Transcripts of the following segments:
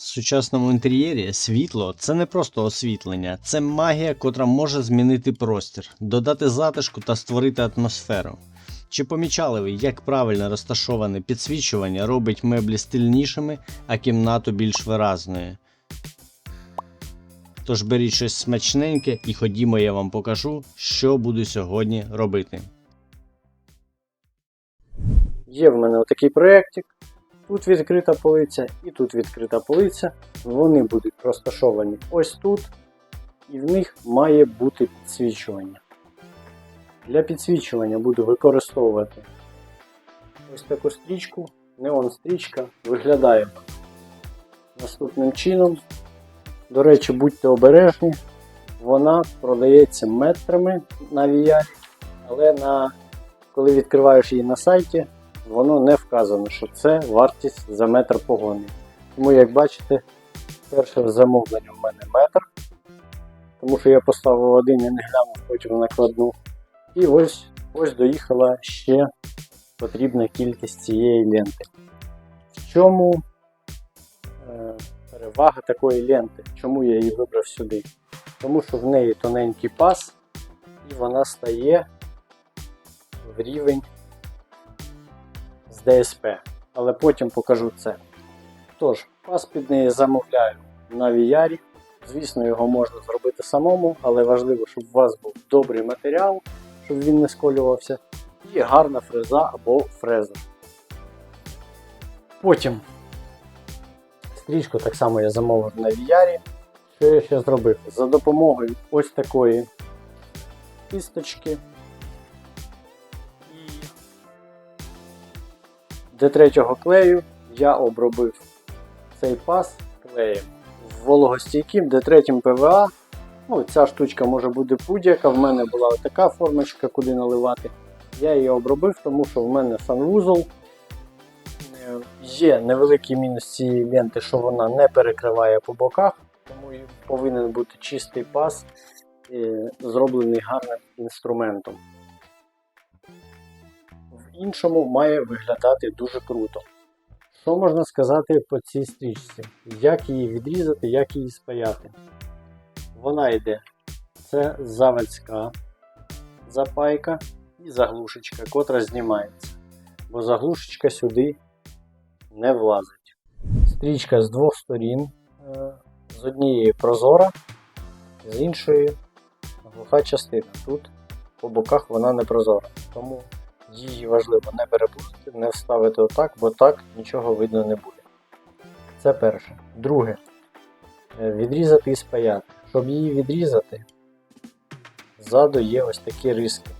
В сучасному інтер'єрі світло це не просто освітлення, це магія, котра може змінити простір, додати затишку та створити атмосферу. Чи помічали ви, як правильно розташоване підсвічування робить меблі стильнішими, а кімнату більш виразною? Тож беріть щось смачненьке і ходімо, я вам покажу, що буду сьогодні робити. Є в мене отакий проєктик. Тут відкрита полиця і тут відкрита полиця. Вони будуть розташовані ось тут, і в них має бути підсвічування. Для підсвічування буду використовувати ось таку стрічку. Неон стрічка виглядає наступним чином. До речі, будьте обережні, вона продається метрами на VR, але на, коли відкриваєш її на сайті, воно не вказано, що це вартість за метр погони. Тому, як бачите, перше замовлення в мене метр, тому що я поставив один і не глянув потім накладну. І ось, ось доїхала ще потрібна кількість цієї ленти. В чому е, перевага такої ленти? Чому я її вибрав сюди? Тому що в неї тоненький пас і вона стає в рівень з DSP, але потім покажу це. Тож, пас під неї замовляю на VR. Звісно, його можна зробити самому, але важливо, щоб у вас був добрий матеріал, щоб він не сколювався, і гарна фреза або фреза. Потім стрічку так само я замовив на VR. Що я ще зробив? За допомогою ось такої кісточки Д3 клею я обробив цей пас клеєм вологостійким Д3 ПВА. Ну, ця штучка може бути будь-яка. В мене була така формочка, куди наливати. Я її обробив, тому що в мене санвузол. Є невеликий мінус цієї ленти, що вона не перекриває по боках, тому повинен бути чистий пас, е, зроблений гарним інструментом. Іншому має виглядати дуже круто. Що можна сказати по цій стрічці? Як її відрізати, як її спаяти? Вона йде. Це заводська запайка і заглушечка, котра знімається. Бо заглушечка сюди не влазить. Стрічка з двох сторін. Е, З однієї прозора, з іншої глуха частина. Тут по боках вона не прозора. Тому її важливо не переплутати, не вставити отак, бо так нічого видно не буде. Це перше. Друге. Е, Відрізати і спаяти. Щоб її відрізати, ззаду є ось такі риски,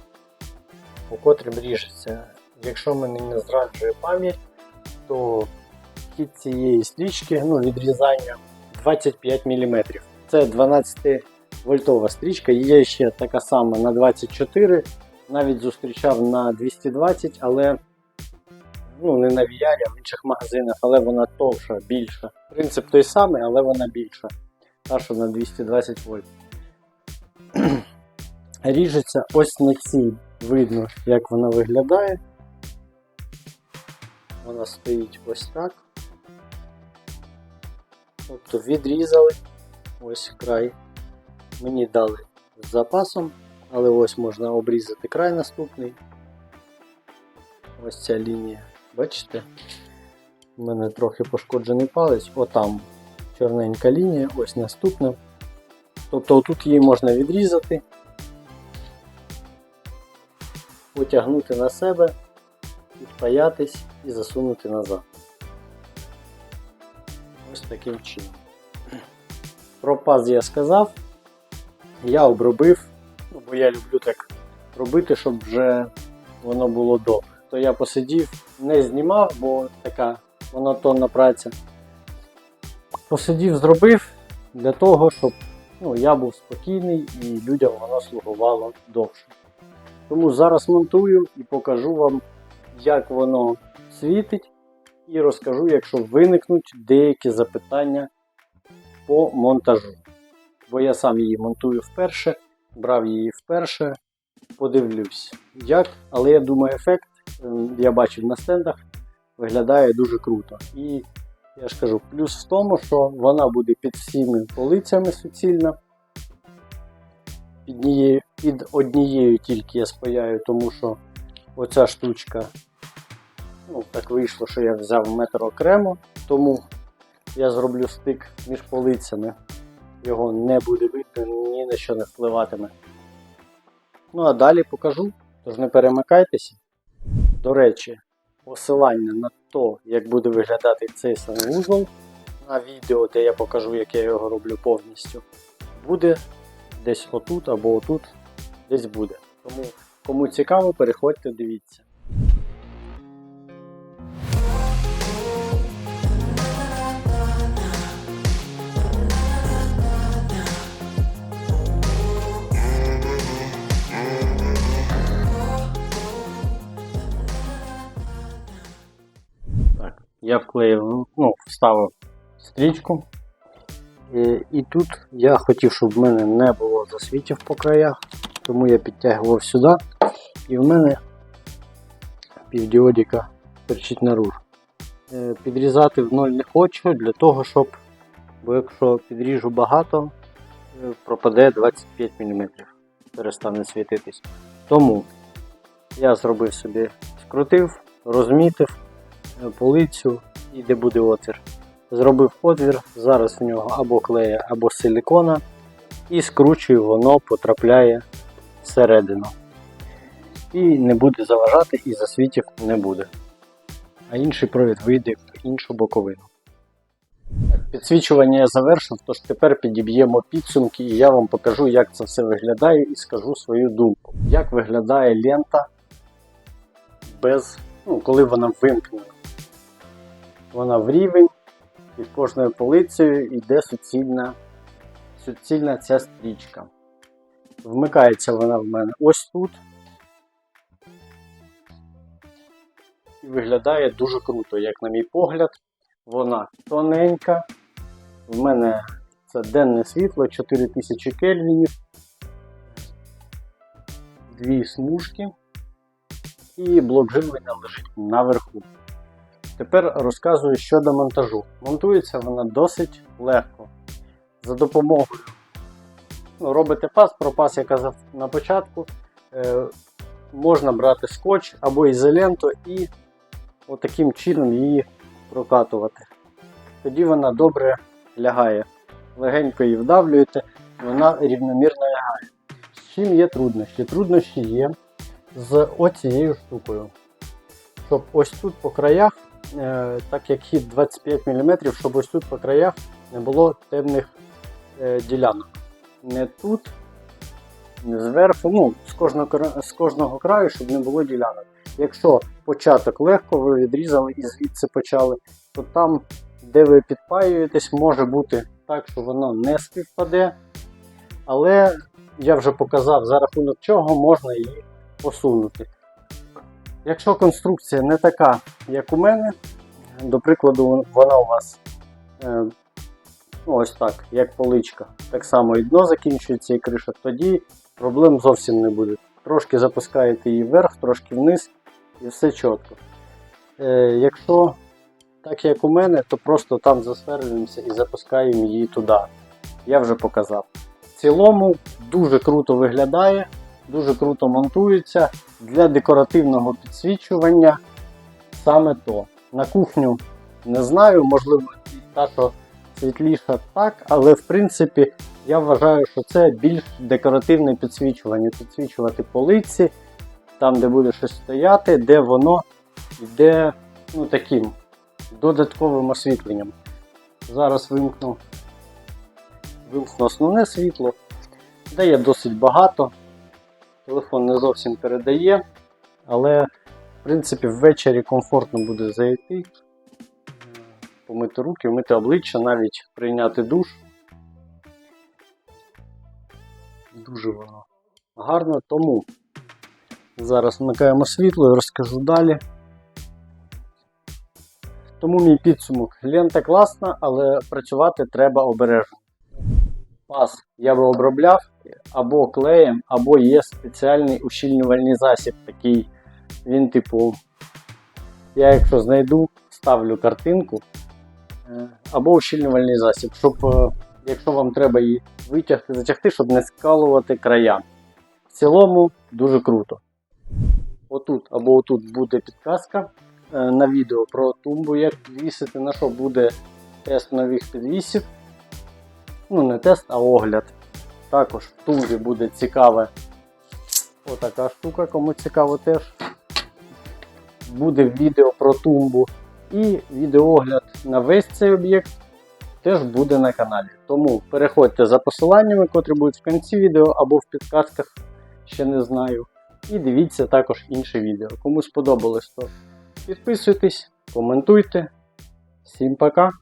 по котрим ріжеться. Якщо мене не зраджує пам'ять, то хід цієї стрічки, ну, відрізання 25 мм. Це 12 вольтова стрічка, є ще така сама на 24 навіть зустрічав на 220, але ну, не на VR, а в інших магазинах, але вона товша, більша. Принцип той самий, але вона більша. Та, що на 220 вольт. Ріжеться ось на цій видно, як вона виглядає. Вона стоїть ось так. Тобто відрізали ось край. Мені дали з запасом, але ось можна обрізати край наступний. Ось ця лінія. Бачите? У мене трохи пошкоджений палець, отам чорненька лінія, ось наступна. Тобто отут її можна відрізати, потягнути на себе, підпаятись і засунути назад. Ось таким чином. Про паз я сказав. Я обробив, бо я люблю так робити, щоб вже воно було добре. То я посидів, не знімав, бо така монотонна праця. Посидів, зробив для того, щоб ну, я був спокійний і людям воно слугувало довше. Тому зараз монтую і покажу вам, як воно світить, і розкажу, якщо виникнуть деякі запитання по монтажу. Бо я сам її монтую вперше, брав її вперше, подивлюсь, як, але я думаю, ефект ем, я бачив на стендах, виглядає дуже круто. І Я ж кажу, плюс в тому, що вона буде під всіми полицями суцільна. Під, під однією тільки я спаяю, тому що оця штучка, ну, так вийшло, що я взяв метр окремо, тому я зроблю стик між полицями. Його не буде видно, ні на що не впливатиме. Ну а далі покажу, тож не перемикайтеся. До речі, посилання на те, як буде виглядати цей санвузол на відео, де я покажу, як я його роблю повністю, буде десь отут або отут, десь буде. Тому кому цікаво, переходьте, дивіться. Я вклеїв, ну, вставив стрічку. І, і тут я хотів, щоб в мене не було засвітів по краях, тому я підтягував сюди. І в мене півдіодіка торчить наружу. Е, Підрізати в ноль не хочу для того, щоб, бо якщо підріжу багато, е, пропаде 25 мм, перестане світитись. Тому я зробив собі, скрутив, розмітив полицю і де буде отвір. Зробив отвір, зараз в нього або клея, або силікона, і скручую, воно потрапляє всередину. І не буде заважати, і засвітів не буде. А інший провід вийде в іншу боковину. Підсвічування я завершив, тож тепер підіб'ємо підсумки і я вам покажу, як це все виглядає, і скажу свою думку. Як виглядає лента без, ну, коли вона вимкнена. Вона в рівень, під кожною полицею йде суцільна, суцільна ця стрічка. Вмикається вона в мене ось тут. І виглядає дуже круто, як на мій погляд. Вона тоненька. В мене це денне світло 4000 кельвінів. Дві смужки. І блок живлення лежить наверху. Тепер розказую щодо монтажу. Монтується вона досить легко. За допомогою ну, робите пас, про пас я казав на початку. Е, можна брати скотч або ізоленту і отаким чином її прокатувати. Тоді вона добре лягає. Легенько її вдавлюєте, вона рівномірно лягає. З чим є труднощі? Труднощі є з оцією штукою. Щоб ось тут по краях, так як хід 25 мм, щоб ось тут по краях не було темних е, ділянок. Не тут, не зверху, ну, з кожного, з кожного краю, щоб не було ділянок. Якщо початок легко, ви відрізали і звідси почали, то там, де ви підпаюєтесь, може бути так, що воно не співпаде. Але я вже показав, за рахунок чого можна її посунути. Якщо конструкція не така, як у мене, до прикладу, вона у вас е, ну, ось так, як поличка, так само і дно закінчується і криша, тоді проблем зовсім не буде. Трошки запускаєте її вверх, трошки вниз і все чітко. Е, якщо так як у мене, то просто там засверлюємося і запускаємо її туди. Я вже показав. В цілому дуже круто виглядає, дуже круто монтується. Для декоративного підсвічування саме то. На кухню не знаю, можливо, та, що світліша так, але в принципі я вважаю, що це більш декоративне підсвічування. Підсвічувати полиці, там, де буде щось стояти, де воно йде ну, таким додатковим освітленням. Зараз вимкну, вимкну основне світло, дає досить багато. Телефон не зовсім передає, але в принципі ввечері комфортно буде зайти, помити руки, вмити обличчя, навіть прийняти душ. Дуже воно гарно, тому зараз вмикаємо світло і розкажу далі. Тому мій підсумок. Лента класна, але працювати треба обережно. Пас я би обробляв або клеєм, або є спеціальний ущільнювальний засіб. Такий він, типу, я якщо знайду, ставлю картинку. е, або ущільнювальний засіб, щоб, е, якщо вам треба її витягти, затягти, щоб не скалувати края. В цілому дуже круто. Отут або отут буде підказка е, на відео про тумбу, як підвісити, на що буде тест нових підвісів. Ну, не тест, а огляд. Також в тумбі буде цікаве отака штука, кому цікаво теж. Буде відео про тумбу і відеоогляд на весь цей об'єкт теж буде на каналі. Тому переходьте за посиланнями, котрі будуть в кінці відео або в підказках, ще не знаю. І дивіться також інше відео. Кому сподобалось, то підписуйтесь, коментуйте. Всім пока!